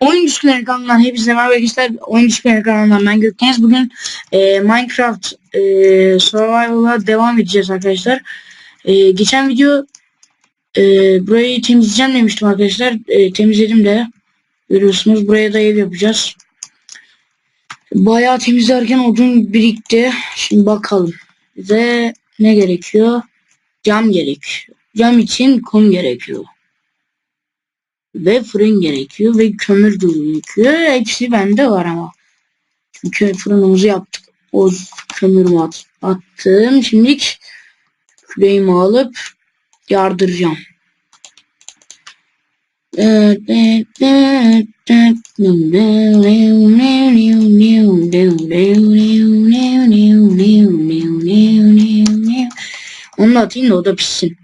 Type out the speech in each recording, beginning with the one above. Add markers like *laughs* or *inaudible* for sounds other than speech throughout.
Oyun Düşkünleri kanalından hepinize merhaba arkadaşlar. Oyun Düşkünleri kanalından ben Gökdeniz. Bugün e, Minecraft e, Survival'a devam edeceğiz arkadaşlar. E, geçen video e, burayı temizleyeceğim demiştim arkadaşlar. E, temizledim de. Görüyorsunuz buraya da ev yapacağız. Bayağı temizlerken odun birikti. Şimdi bakalım. Bize ne gerekiyor? Cam gerek. Cam için kum gerekiyor ve fırın gerekiyor ve kömür gerekiyor. Hepsi bende var ama. Çünkü fırınımızı yaptık. O kömürümü at, attım. Şimdi küreğimi alıp yardıracağım. Onu da atayım da o da pişsin.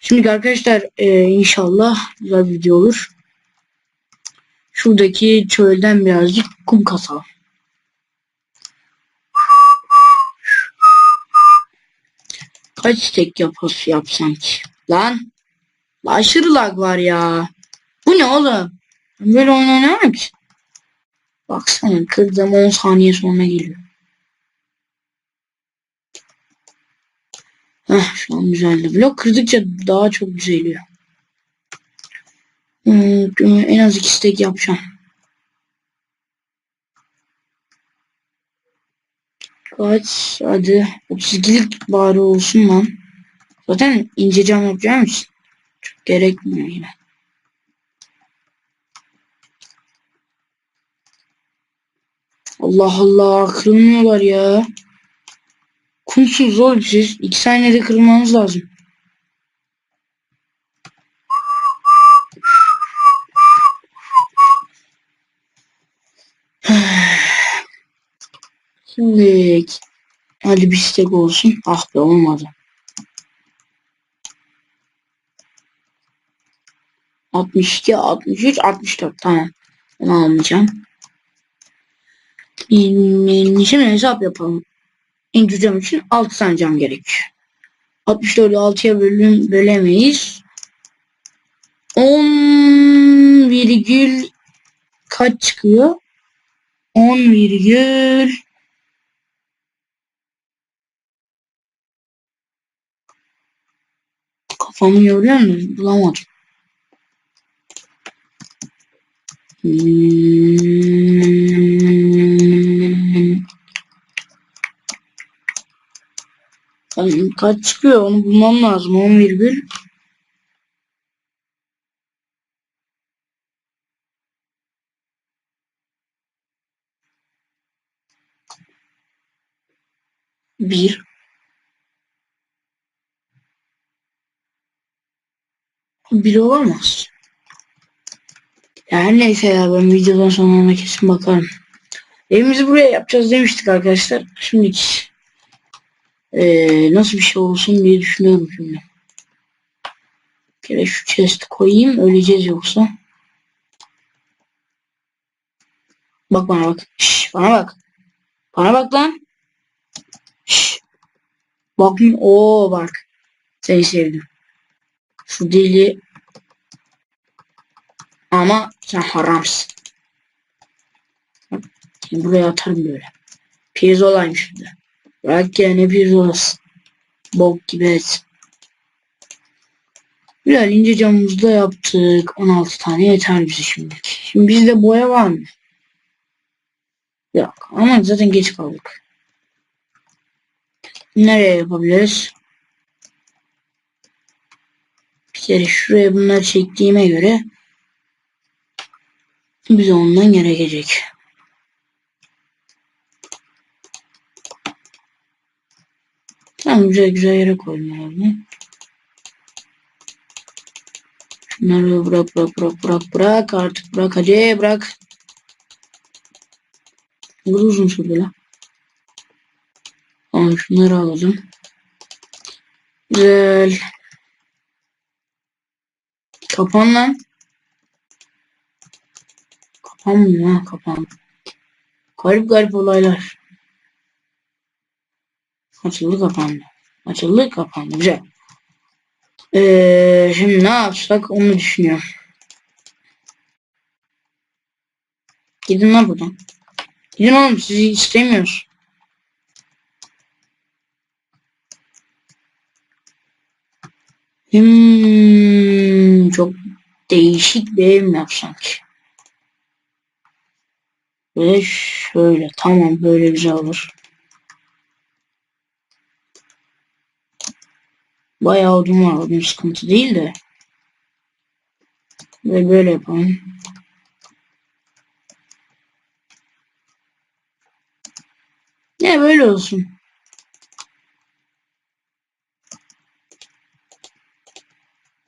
Şimdi arkadaşlar e, inşallah güzel bir video olur. Şuradaki çölden birazcık kum kasalım. Kaç tek yapası yapsam ki? Lan. Aşırı lag var ya. Bu ne oğlum? Böyle oynamam ki. Baksana kırdım 10 saniye sonra geliyor. Heh, şu an güzeldi. Blok kırdıkça daha çok güzeliyor. Hmm, en az iki stack yapacağım. Kaç? Hadi. 32'lik bari olsun lan. Zaten ince cam yapacağım için. Çok gerekmiyor yine. Allah Allah kırılmıyorlar ya. Kumsuz oğlum siz. İki saniyede kırılmanız lazım. *sighs* Şimdi hadi bir stek olsun. Ah be olmadı. Altmış iki, altmış üç, altmış dört. Tamam. Onu almayacağım. Şimdi hesap yapalım. İnci cam için 6 tane cam gerekiyor. 64'ü 6'ya bölüm bölemeyiz. 10 virgül kaç çıkıyor? 10 virgül Kafamı yoruyor mu? Bulamadım. Hmm. Yani kaç çıkıyor onu bulmam lazım. 10 virgül. Bir. Bir olamaz. Yani neyse ya ben videodan sonra ona kesin bakarım. Evimizi buraya yapacağız demiştik arkadaşlar. Şimdiki ee, nasıl bir şey olsun diye düşünüyorum şimdi. Bir şu chest koyayım öleceğiz yoksa. Bak bana bak. Şş, bana bak. Bana bak lan. Şş. Bakın o bak. Seni sevdim. Şu deli ama sen haramsın. Şimdi buraya atarım böyle. Pirzolayım şimdi. Bırak gene pirzolası. Bok gibi et. Güzel ince camımızda yaptık. 16 tane yeter bize şimdi. Şimdi bizde boya var mı? Yok ama zaten geç kaldık. Nereye yapabiliriz? Bir kere şuraya bunları çektiğime göre bize ondan gerekecek. Tamam güzel güzel yere koydum abi. Şunları bırak bırak bırak bırak bırak artık bırak hadi bırak. Bu uzun sürdü lan. Tamam şunları alalım. Güzel. Kapan lan. Kapanmıyor ha kapan. Garip garip olaylar. Açıldı kapandı. Açıldı kapandı. Güzel. Ee, şimdi ne yapsak onu düşünüyorum. Gidin lan buradan. Gidin oğlum sizi istemiyoruz. Hmm, çok değişik bir ev mi yapsam ki? Ve şöyle tamam böyle güzel olur. Bayağı odun var odun sıkıntı değil de. Ve böyle yapalım. Ne böyle olsun.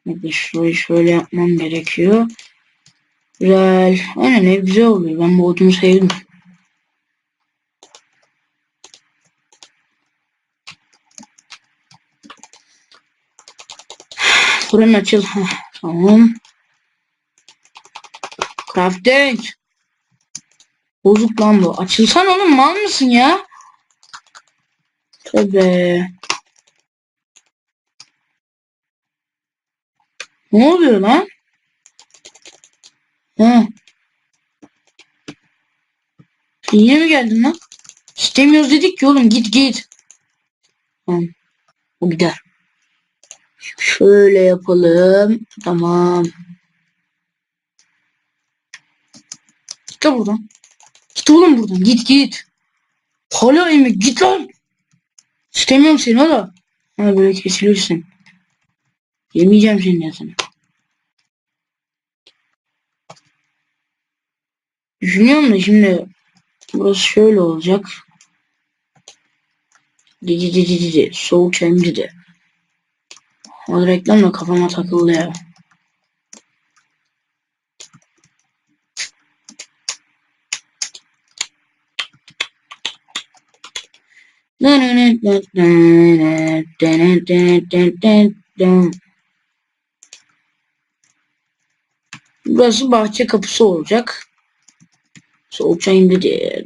Hadi şurayı şöyle yapmam gerekiyor. Güzel. Aynen ev güzel oluyor. Ben bu odunu sevdim. Fırın açıl. Tamam. Crafting. Bozuk lan bu. Açılsan oğlum mal mısın ya? Tabii. Ne oluyor lan? Ha. Sen yine mi geldin lan? İstemiyoruz dedik ki oğlum git git. Tamam. O gider. Şöyle yapalım. Tamam. Git buradan. Git oğlum buradan. Git git. Hala emek git lan. İstemiyorum seni hala. Ha böyle kesilirsin. Yemeyeceğim senin yazını. Düşünüyorum da şimdi burası şöyle olacak. Cici cici cici. Soğuk çayım dedi. O reklam da kafama takıldı ya. Burası bahçe kapısı olacak. Soğuk çayım dedi.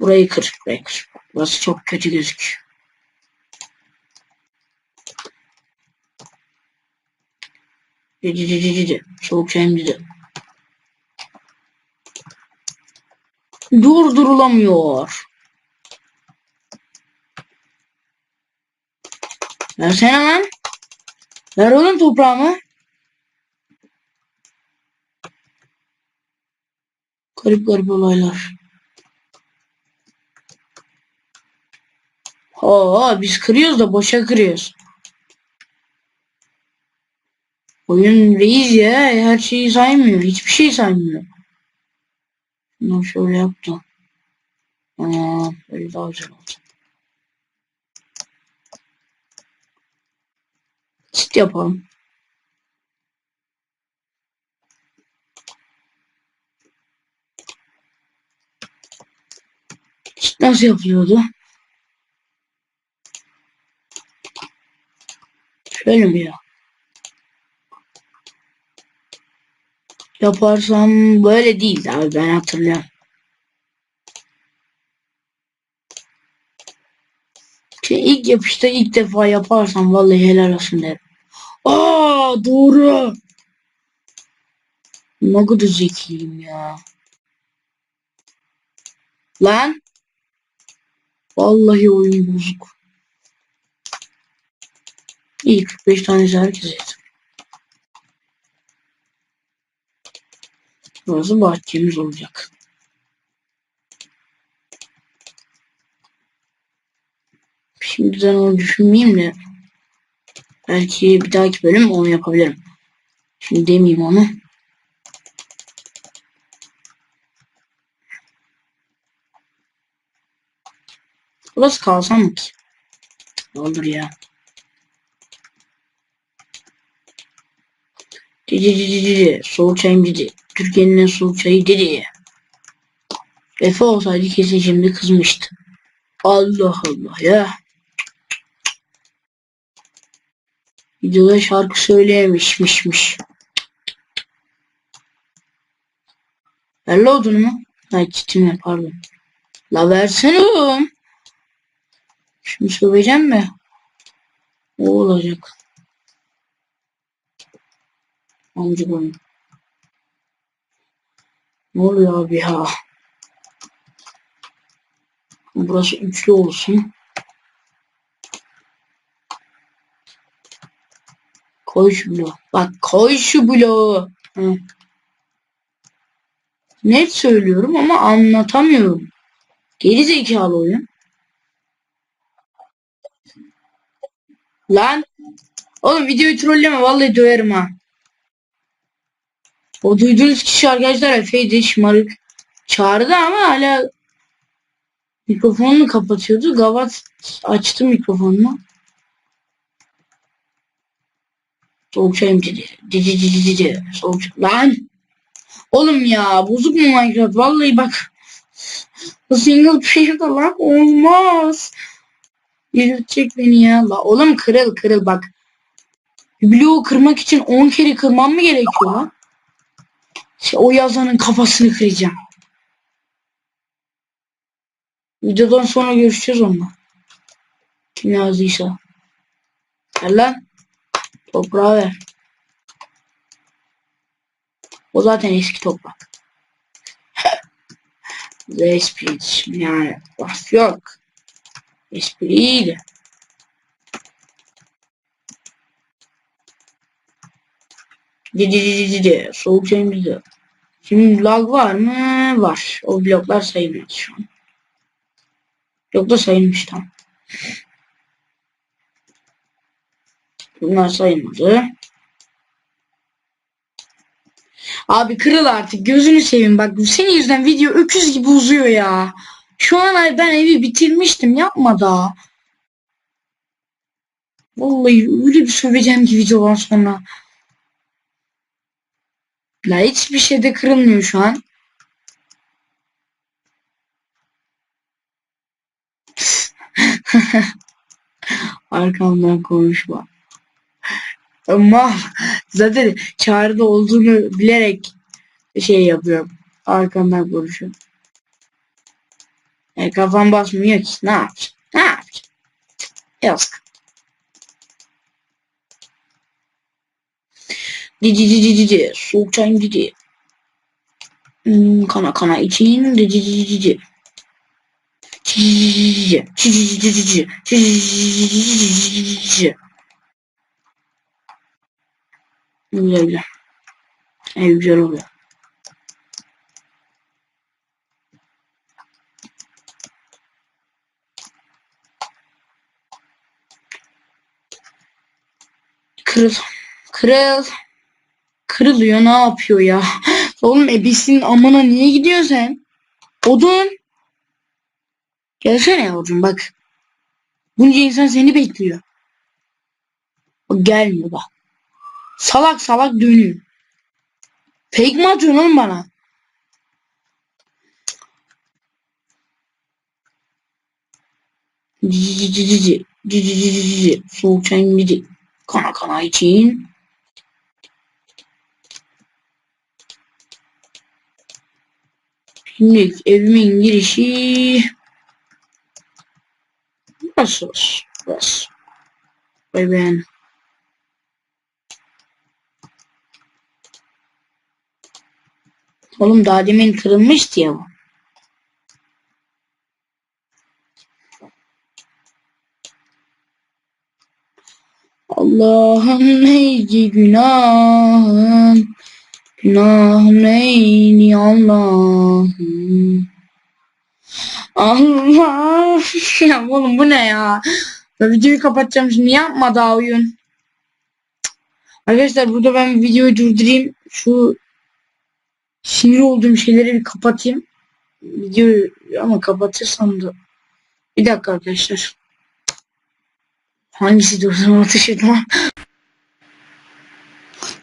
Burayı kır. Burayı kır. Burası çok kötü gözüküyor. Soğuk çayım dedi. Durdurulamıyor. Versene lan. Ver oğlum toprağımı. Garip garip olaylar. Oo biz kırıyoruz da boşa kırıyoruz. Oyun reis ya her şeyi saymıyor. Hiçbir şey saymıyor. Bunu şöyle yaptım. Aa, böyle daha güzel oldu. Çit yapalım. Çit nasıl yapılıyordu? Ya? Yaparsam böyle değil abi ben hatırlıyorum. Şimdi ilk yapışta ilk defa yaparsam vallahi helal olsun derim. Aa doğru. Ne kadar zekiyim ya. Lan. Vallahi oyun bozuk. İyi 45 tane herkes yeter. Burası bahçemiz olacak. Şimdiden onu düşünmeyeyim de belki bir dahaki bölüm onu yapabilirim. Şimdi demeyeyim onu. Burası kalsam mı ki? Olur ya. Cici cici cici. Soğuk çayım cici. Türkiye'nin en soğuk çayı dedi. Efe olsaydı kesin şimdi kızmıştı. Allah Allah ya. Videoda şarkı söyleyemişmişmiş. Ver la odunu mu? Ay çitime pardon. La versene oğlum. Şimdi söveceğim mi? O olacak. Oyun. Ne oluyor abi ya? Burası üçlü olsun. Koy şu bloğu. Bak koy şu bloğu. Hı. Net söylüyorum ama anlatamıyorum. Geri zekalı oyun. Lan. Oğlum videoyu trolleme vallahi döverim ha. O duyduğunuz kişi arkadaşlar Efe'ydi şımarık. Çağırdı ama hala mikrofonunu kapatıyordu. Gavat açtı mikrofonunu. Soğuk çayım dedi. Cici cici cici. Soğuk çay- Lan. Oğlum ya bozuk mu Minecraft? Vallahi bak. Single player'da lan olmaz. Yürütecek beni ya. La, oğlum kırıl kırıl bak. Bloğu kırmak için 10 kere kırmam mı gerekiyor lan? O yazanın kafasını kıracağım. Videodan sonra görüşeceğiz onunla. Kim yazdıysa. Ver lan. Toprağı ver. O zaten eski toprak. *laughs* Bize espri yani laf yok. Espriydi. Didi. Soğuk çayım didi. Şimdi lag var mı? Var. O bloklar sayılmıyor şu an. Yok da sayılmış tam. Bunlar sayılmadı. Abi kırıl artık gözünü seveyim bak senin yüzünden video öküz gibi uzuyor ya. Şu an ben evi bitirmiştim yapma da. Vallahi öyle bir söveceğim ki videodan sonra. La hiçbir şeyde kırılmıyor şu an. *laughs* Arkamdan konuşma. Ama zaten çağrıda olduğunu bilerek şey yapıyorum. Arkamdan konuşuyorum. E, kafam basmıyor ki. Ne yapacağım? Ne yapacağım? Yazık. Cici cici cici. Soğuk çayım cici. Hmm, kana kana için cici cici cici. Cici cici cici cici cici cici Güzel güzel. Ev güzel oluyor. Kırıl. Kırıl. Kırılıyor ne yapıyor ya? *laughs* Oğlum ebesinin amına niye gidiyorsun sen? Odun. Gelsene yavrum bak. Bunca insan seni bekliyor. O gelmiyor bak. Salak salak dönüyor. Fake mi atıyorsun oğlum bana? Cici cici cici. Cici cici cici. Soğuk çayın cici. Kana kana için. Şimdi evimin girişi burası olsun. Burası. Vay ben. Oğlum daha demin kırılmıştı ya bu. Allah'ım neydi günahım Günahım neydi Allah'ım Allah. *laughs* Ya oğlum bu ne ya? Ben videoyu kapatacağım şimdi. Yapma daha oyun? Arkadaşlar burada ben videoyu durdurayım. Şu sinir olduğum şeyleri bir kapatayım. Videoyu ama kapatırsam da. Bir dakika arkadaşlar. Hangisi durdurma ateş etmem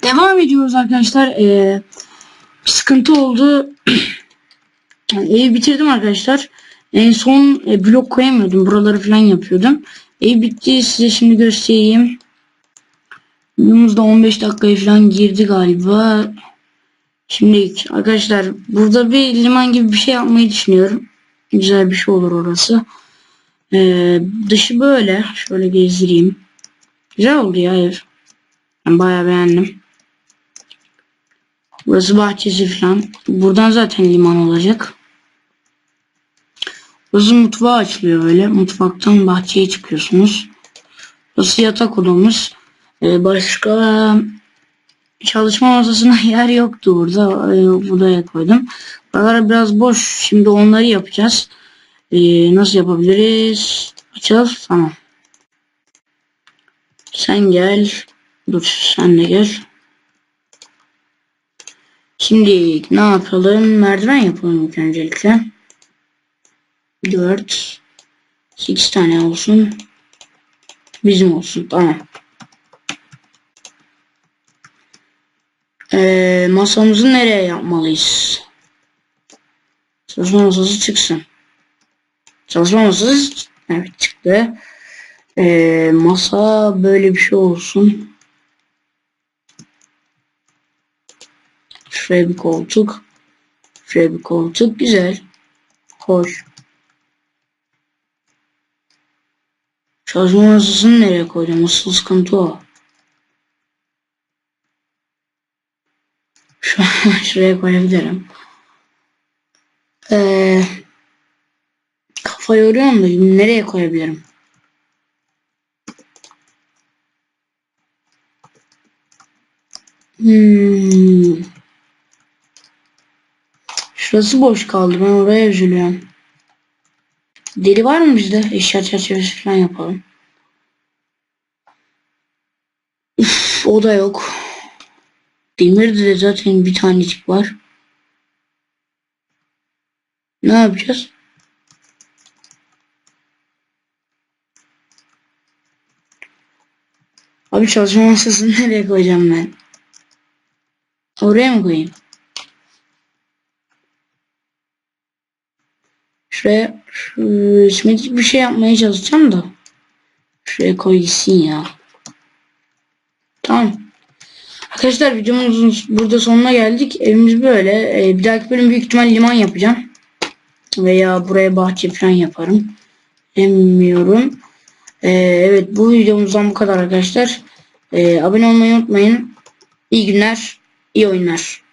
Devam ediyoruz arkadaşlar. Ee, bir sıkıntı oldu. *clears throat* Evi bitirdim arkadaşlar. En son e, blok koyamıyordum. Buraları falan yapıyordum. Ev bitti. Size şimdi göstereyim. Videomuzda 15 dakikaya falan girdi galiba. Şimdi arkadaşlar burada bir liman gibi bir şey yapmayı düşünüyorum. Güzel bir şey olur orası. Ee, dışı böyle. Şöyle gezdireyim. Güzel oldu ya ev. Ben bayağı beğendim. Burası bahçesi falan. Buradan zaten liman olacak. Burası mutfağı açılıyor böyle. Mutfaktan bahçeye çıkıyorsunuz. Burası yatak odamız. Ee, başka çalışma masasına *laughs* yer yoktu burada. Ee, buraya koydum. Buralar biraz boş. Şimdi onları yapacağız. Ee, nasıl yapabiliriz? Açalım. Tamam. Sen gel. Dur sen de gel. Şimdi ne yapalım? Merdiven yapalım ilk öncelikle. 4 8 tane olsun. Bizim olsun. Tamam. Ee, masamızı nereye yapmalıyız? Çalışma masası çıksın. Çalışma masası evet çıktı. Ee, masa böyle bir şey olsun. Şuraya bir koltuk. Şuraya bir koltuk. Güzel. Hoş. Çalışma masasını nereye koydum? Asıl sıkıntı o. Şu *laughs* şuraya koyabilirim. Ee, kafa yoruyorum da nereye koyabilirim? Hmm. Şurası boş kaldı. Ben oraya üzülüyorum. Deri var mı bizde? Eşya çerçevesi falan yapalım. Üf, o da yok. Demirde de zaten bir tanecik var. Ne yapacağız? Abi çalışma masasını nereye koyacağım ben? Oraya mı koyayım? Şuraya şu simetrik bir şey yapmaya çalışacağım da. Şuraya koy ya. Tamam. Arkadaşlar videomuzun burada sonuna geldik. Evimiz böyle. Ee, bir dahaki bölüm büyük ihtimal liman yapacağım. Veya buraya bahçe falan yaparım. Bilmiyorum. Ee, evet bu videomuzdan bu kadar arkadaşlar. Ee, abone olmayı unutmayın. İyi günler, iyi oyunlar.